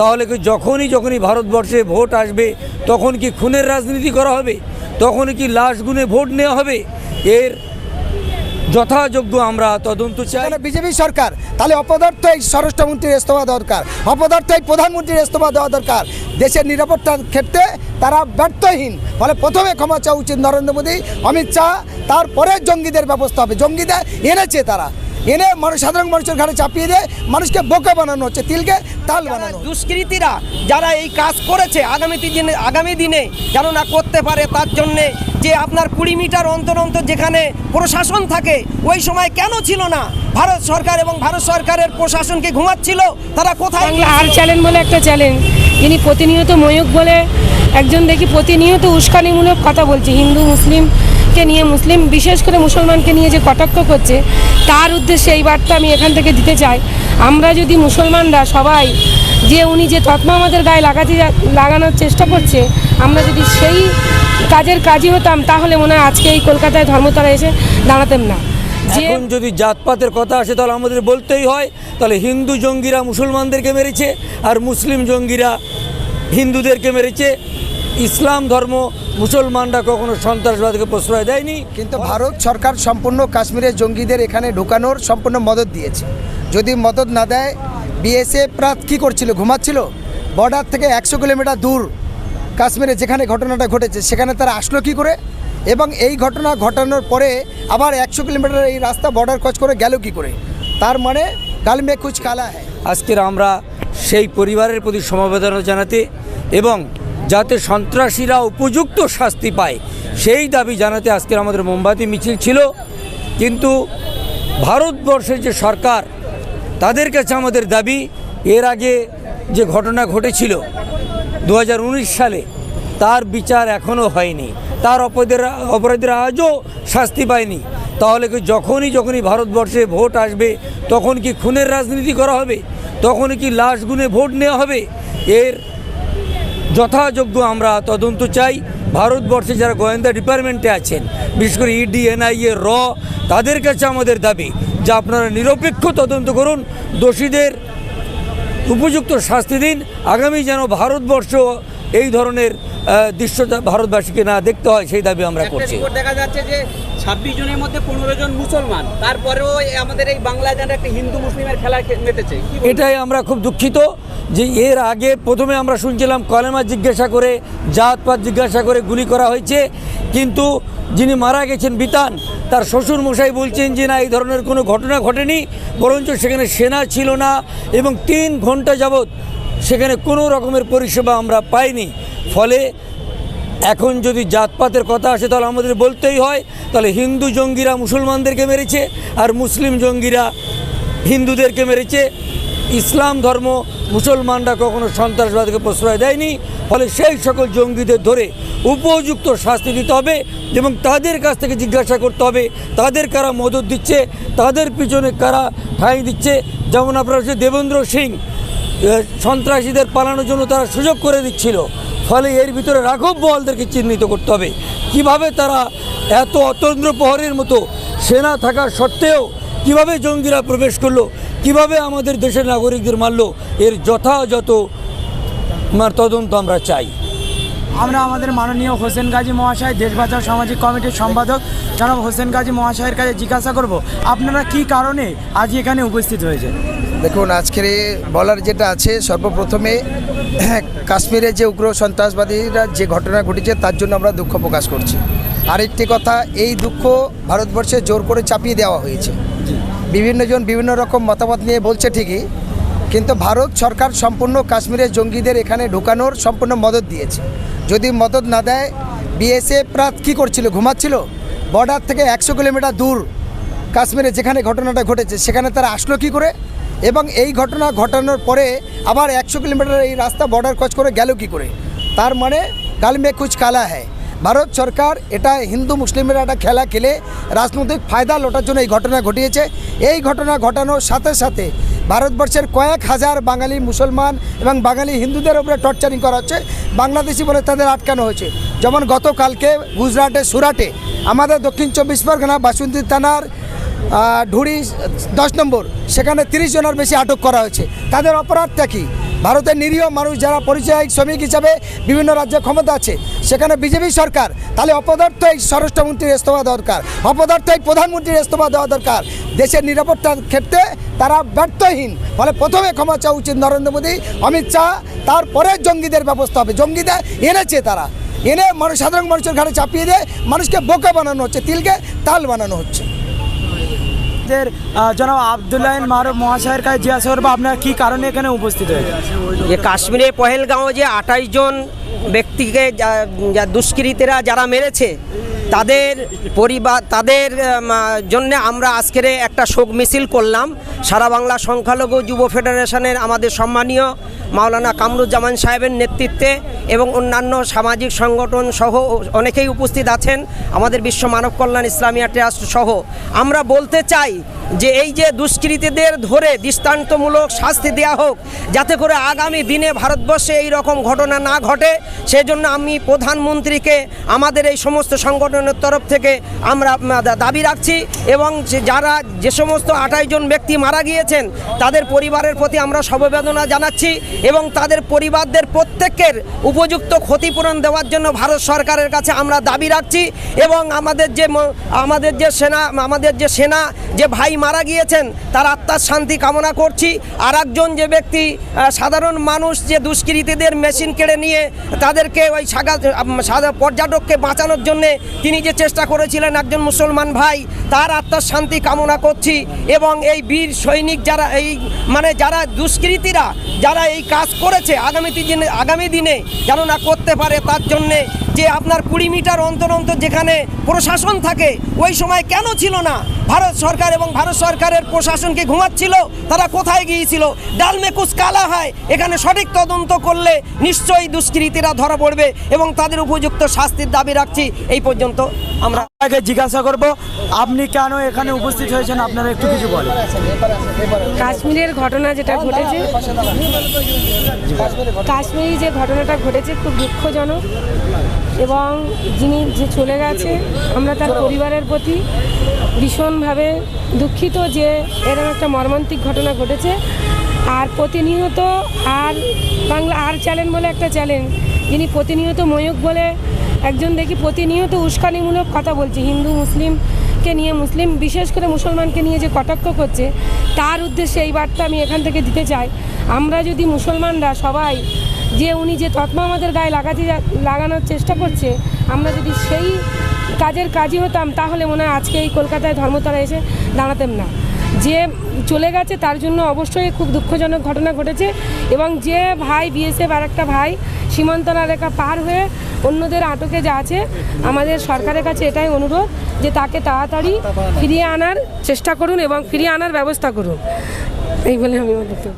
তাহলে কি যখনই যখনই ভারতবর্ষে ভোট আসবে, তখন কি খুনের রাজনীতি করা হবে? তখন কি লাশ গুনে ভোট নেওয়া হবে? এর যথাযোগ্য আমরা তদন্ত চাই। বিজেপি সরকার, তাহলে অপদার্থ এই স্বরাষ্ট্রমন্ত্রীর ইস্তফা দরকার, অপদার্থ এই প্রধানমন্ত্রীর ইস্তফা দেওয়া দরকার। দেশের নিরাপত্তার ক্ষেত্রে তারা ব্যর্থহীন। ফলে প্রথমে ক্ষমা চাওয়া উচিত নরেন্দ্র মোদী, অমিত শাহ, তারপরে জঙ্গিদের ব্যবস্থা হবে। জঙ্গিদের এনেছে তারা। এনে মানুষ সাধারণ মানুষের ঘাড়ে চাপিয়ে দিয়ে মানুষকে বোকা বানানো হচ্ছে তিলকে তাল বানানো দুষ্কৃতীরা যারা এই কাজ করেছে আগামী দিনে আগামী দিনে যেন না করতে পারে তার জন্যে যে আপনার কুড়ি মিটার অন্তর অন্তর যেখানে প্রশাসন থাকে ওই সময় কেন ছিল না? ভারত সরকার এবং ভারত সরকারের প্রশাসনকে ঘুমাচ্ছিল? তারা কোথায় বাংলা আর চ্যালেঞ্জ বলে একটা চ্যালেঞ্জ। যিনি প্রতিনিয়ত ময়ূক বলে একজন দেখি প্রতিনিয়ত উস্কানিমূলক কথা বলছে। হিন্দু মুসলিমকে নিয়ে মুসলিম, বিশেষ করে মুসলমানকে নিয়ে যে কটাক্ষ করছে, তার উদ্দেশ্যে এই বার্তা আমি এখান থেকে দিতে চাই। আমরা যদি মুসলমানরা সবাই যে উনি যে তৎমা আমাদের গায়ে লাগাতে লাগানোর চেষ্টা করছে, আমরা যদি সেই কাজের কাজই হতাম, তাহলে মনে হয় আজকে এই কলকাতায় ধর্মতলা এসে দাঁড়াতেন না। এখন যদি জাতপাতের কথা আসে, তাহলে আমাদের বলতেই হয়, তাহলে হিন্দু জঙ্গিরা মুসলমানদেরকে মেরেছে, আর মুসলিম জঙ্গিরা হিন্দুদেরকে মেরেছে। ইসলাম ধর্ম মুসলমানরা কখনো সন্ত্রাসবাদকে প্রশ্রয় দেয়নি। কিন্তু ভারত সরকার সম্পূর্ণ কাশ্মীরের জঙ্গিদের এখানে ঢোকানোর সম্পূর্ণ মদত দিয়েছে। যদি মদত না দেয় বিএসএফ রাত কী করছিল ঘুমাচ্ছিল? বর্ডার থেকে একশো কিলোমিটার দূর কাশ্মীরে যেখানে ঘটনাটা ঘটেছে সেখানে তারা আসলো কী করে? এবং এই ঘটনা ঘটানোর পরে আবার একশো কিলোমিটার এই রাস্তা বর্ডার ক্রস করে গেল কী করে? তার মানে কাল মে কুচ কালা হ্যায়। আজকের আমরা সেই পরিবারের প্রতি সমবেদনা জানাতে এবং যাতে সন্ত্রাসীরা উপযুক্ত শাস্তি পায়। সেই দাবি জানাতে আজকের আমাদের মোমবাতি মিছিল ছিল। কিন্তু ভারতবর্ষের যে সরকার, তাদের কাছে আমাদের দাবি, এর আগে যে ঘটনা ঘটেছিল দু হাজার উনিশ সালে, তার বিচার এখনও হয়নি। তার অপরাধীরা অপরাধীরা আজও শাস্তি পায়নি। তাহলে কি যখনই যখনই ভারতবর্ষে ভোট আসবে, তখন কি খুনের রাজনীতি করা হবে? তখন কি লাশ গুনে ভোট নেওয়া হবে? এর যথাযোগ্য আমরা তদন্ত চাই। ভারতবর্ষে যারা গোয়েন্দা ডিপার্টমেন্টে আছেন, বিশেষ করে ইডি এনআইএ র, তাদের কাছে আমাদের দাবি যে আপনারা নিরপেক্ষ তদন্ত করুন, দোষীদের উপযুক্ত শাস্তি দিন। আগামী যেন ভারতবর্ষ এই ধরনের আহ, দৃশ্যটা ভারতবাসীকে না দেখতে হয় সেই দাবি আমরা করছি। দেখা যাচ্ছে যে ছাব্বিশ জনের মধ্যে পনেরো জন মুসলমান। তারপরেও আমাদের এই বাংলা যেন একটা হিন্দু মুসলিমের খেলা মেতেছে এটাই আমরা খুব দুঃখিত যে এর আগে প্রথমে আমরা শুনছিলাম কলেমা জিজ্ঞাসা করে জাতপাত জিজ্ঞাসা করে গুলি করা হয়েছে। কিন্তু যিনি মারা গেছেন বিতান তার শ্বশুর মশাই বলছেন যে না এই ধরনের কোনো ঘটনা ঘটেনি। বরঞ্চ সেখানে সেনা ছিল না এবং তিন ঘণ্টা যাবৎ সেখানে কোনো রকমের পরিষেবা আমরা পাইনি। ফলে এখন যদি জাতপাতের কথা আসে, তাহলে আমাদের বলতেই হয়, তাহলে হিন্দু জঙ্গিরা মুসলমানদেরকে মেরেছে আর মুসলিম জঙ্গিরা হিন্দুদেরকে মেরেছে। ইসলাম ধর্ম মুসলমানরা কখনো সন্ত্রাসবাদকে প্রশ্রয় দেয়নি, ফলে সেই সকল জঙ্গিদের ধরে উপযুক্ত শাস্তি দিতে হবে এবং তাদের কাছ থেকে জিজ্ঞাসা করতে হবে, তাদের কারা মদত দিচ্ছে, তাদের পিছনে কারা ঠাঁই দিচ্ছে। যেমন আপনার হচ্ছে দেবেন্দ্র সিং সন্ত্রাসীদের পালানোর জন্য তারা সুযোগ করে দিচ্ছিল। ফলে এর ভিতরে রাঘব বোয়ালদেরকে চিহ্নিত করতে হবে। কীভাবে তারা এত অতন্দ্র প্রহরের মতো সেনা থাকা সত্ত্বেও কীভাবে জঙ্গিরা প্রবেশ করল, কীভাবে আমাদের দেশের নাগরিকদের মারলো, এর যথাযথ তদন্ত আমরা চাই। আমরা আমাদের মাননীয় হোসেন গাজী মহাশয়, দেশ বাঁচাও সামাজিক কমিটির সম্পাদক জনাব হোসেন গাজী মহাশয়ের কাছে জিজ্ঞাসা করব, আপনারা কি কারণে আজ এখানে উপস্থিত হয়েছেন? দেখুন, আজকের বলার যেটা আছে, সর্বপ্রথমে কাশ্মীরে যে উগ্র সন্ত্রাসবাদীরা যে ঘটনা ঘটেছে, তার জন্য আমরা দুঃখ প্রকাশ করছি। আরেকটি কথা, এই দুঃখ ভারতবর্ষে জোর করে চাপিয়ে দেওয়া হয়েছে। বিভিন্নজন বিভিন্ন রকম মতামত নিয়ে বলছে ঠিকই, কিন্তু ভারত সরকার সম্পূর্ণ কাশ্মীরের জঙ্গিদের এখানে ঢোকানোর সম্পূর্ণ মদত দিয়েছে। যদি মদত না দেয়, বিএসএফ রাত কী করছিল, ঘুমাচ্ছিল? বর্ডার থেকে একশো কিলোমিটার দূর কাশ্মীরে যেখানে ঘটনাটা ঘটেছে, সেখানে তারা আসলো কী করে? এবং এই ঘটনা ঘটানোর পরে আবার একশো কিলোমিটার এই রাস্তা বর্ডার ক্রস করে গেল কী করে? তার মানে কাল মে কুচ কালা হ্যায়। ভারত সরকার এটা হিন্দু মুসলিমের একটা খেলা খেলে রাজনৈতিক ফায়দা লোটার জন্য এই ঘটনা ঘটিয়েছে। এই ঘটনা ঘটানোর সাথে সাথে ভারতবর্ষের কয়েক হাজার বাঙালি মুসলমান এবং বাঙালি হিন্দুদের উপরে টর্চারিং করা হচ্ছে। বাংলাদেশি বলে তাদের আটকানো হয়েছে। যেমন গতকালকে গুজরাটে সুরাটে, আমাদের দক্ষিণ চব্বিশ পরগনা বাসন্তী থানার ঢুড়ি দশ নম্বর, সেখানে তিরিশ জনের বেশি আটক করা হয়েছে। তাদের অপরাধটা কি? ভারতের নিরীহ মানুষ যারা পরিচয় শ্রমিক হিসাবে বিভিন্ন রাজ্যে ক্ষমতা আছে, সেখানে বিজেপি সরকার, তাহলে অপদার্থ এই স্বরাষ্ট্রমন্ত্রীর ইস্তফা দরকার। অপদার্থ এই প্রধানমন্ত্রীর ইস্তফা দেওয়া দরকার। দেশের নিরাপত্তার ক্ষেত্রে তারা ব্যর্থহীন। ফলে প্রথমে ক্ষমা চাওয়া উচিত নরেন্দ্র মোদী, অমিত শাহ, তারপরে জঙ্গিদের ব্যবস্থা হবে। জঙ্গিদের এনেছে তারা। এনে মানুষ সাধারণ মানুষের ঘাড়ে চাপিয়ে দিয়ে মানুষকে বোকা বানানো হচ্ছে, তিলকে তাল বানানো হচ্ছে। আমাদের জনাব আবদুল্লাহ মারুফ মহাশয়ের কাছে জিজ্ঞাসা সাহেব আপনার কী কারণে এখানে উপস্থিত হয়েছে যে কাশ্মীরে পহেলগাঁও যে আঠাশ জন ব্যক্তিকে দুষ্কৃতীরা যারা মেরেছে তাদের পরিবার, তাদের জন্য আমরা আজকের একটা শোক মিছিল করলাম। সারা বাংলা সংখ্যালঘু যুব ফেডারেশনের আমাদের সম্মানীয় মাওলানা কামরুজ্জামান সাহেবের নেতৃত্বে এবং অন্যান্য সামাজিক সংগঠন সহ অনেকেই উপস্থিত আছেন, আমাদের বিশ্ব মানব কল্যাণ ইসলামিয়া ট্রাস্ট সহ। আমরা বলতে চাই যে এই যে দুষ্কৃতীদের ধরে দৃষ্টান্তমূলক শাস্তি দেওয়া হোক, যাতে করে আগামী দিনে ভারতবর্ষে এই রকম ঘটনা না ঘটে, সেজন্য আমি প্রধানমন্ত্রীকে আমাদের এই সমস্ত সংগঠনের তরফ থেকে আমরা দাবি রাখছি এবং যারা যে সমস্ত আঠাশ জন ব্যক্তি মারা গিয়েছেন, তাদের পরিবারের প্রতি আমরা সমবেদনা জানাচ্ছি এবং তাদের পরিবারদের প্রত্যেকের উপযুক্ত ক্ষতিপূরণ দেওয়ার জন্য ভারত সরকারের কাছে আমরা দাবি রাখছি এবং আমাদের যে আমাদের যে সেনা, আমাদের যে সেনা, যে ভাই মারা গিয়েছেন, তার আত্মার শান্তি কামনা করছি। আর যে ব্যক্তি সাধারণ মানুষ যে দুষ্কৃতীদের মেশিন কেড়ে নিয়ে তাদেরকে ওই সাগা পর্যটককে বাঁচানোর জন্যে তিনি যে চেষ্টা করেছিলেন একজন মুসলমান ভাই, তার আত্মার শান্তি কামনা করছি। এবং এই বীর সৈনিক যারা এই মানে যারা দুষ্কৃতীরা, যারা এই কাজ করেছে, আগামী দিনে আগামী দিনে যেন না করতে পারে, তার জন্যে যে আপনার কুড়ি মিটার অন্তর অন্তর যেখানে প্রশাসন থাকে, ওই সময় কেন ছিল না? ভারত সরকার এবং ভারত সরকারের প্রশাসনকে ঘুমাচ্ছিল? তারা কোথায় গিয়েছিল? ডালমেকুস কালা হয়, এখানে সঠিক তদন্ত করলে নিশ্চয়ই দুষ্কৃতীরা ধরা পড়বে এবং তাদের উপযুক্ত শাস্তির দাবি রাখছি। এই পর্যন্ত আমরা আগে জিজ্ঞাসা করব আপনি কেন এখানে উপস্থিত হয়েছেন আপনারা একটু কিছু বলেন কাশ্মীরের ঘটনা যেটা ঘটেছে কাশ্মীরি যে ঘটনাটা ঘটেছে খুব দুঃখজনক এবং যিনি যে চলে গেছে আমরা তার পরিবারের প্রতি ভীষণভাবে দুঃখিত যে এরকম একটা মর্মান্তিক ঘটনা ঘটেছে আর প্রতিনিয়ত আর বাংলা আর চ্যানেল বলে একটা চ্যানেল যিনি প্রতিনিয়ত ময়ূক বলে একজন দেখি প্রতিনিয়ত উস্কানিমূলক কথা বলছে, হিন্দু মুসলিমকে নিয়ে মুসলিম, বিশেষ করে মুসলমানকে নিয়ে যে কটাক্ষ করছে, তার উদ্দেশ্যে এই বার্তা আমি এখান থেকে দিতে চাই। আমরা যদি মুসলমানরা সবাই যে উনি যে তৎমা আমাদের গায়ে লাগাতে লাগানোর চেষ্টা করছে, আমরা যদি সেই কাজের কাজই হতাম, তাহলে মনে হয় আজকে এই কলকাতায় ধর্মতলা এসে দাঁড়াতাম না। যে চলে গেছে, তার জন্য অবশ্যই খুব দুঃখজনক ঘটনা ঘটেছে এবং যে ভাই, বিএসএফ আর একটা ভাই সীমান্তরা রেখা পার হয়ে অন্যদের আটকে যা আছে, আমাদের সরকারের কাছে এটাই অনুরোধ যে তাকে তাড়াতাড়ি ফিরিয়ে আনার চেষ্টা করুন এবং ফিরিয়ে আনার ব্যবস্থা করুন। এই বলে আমি বক্তব্য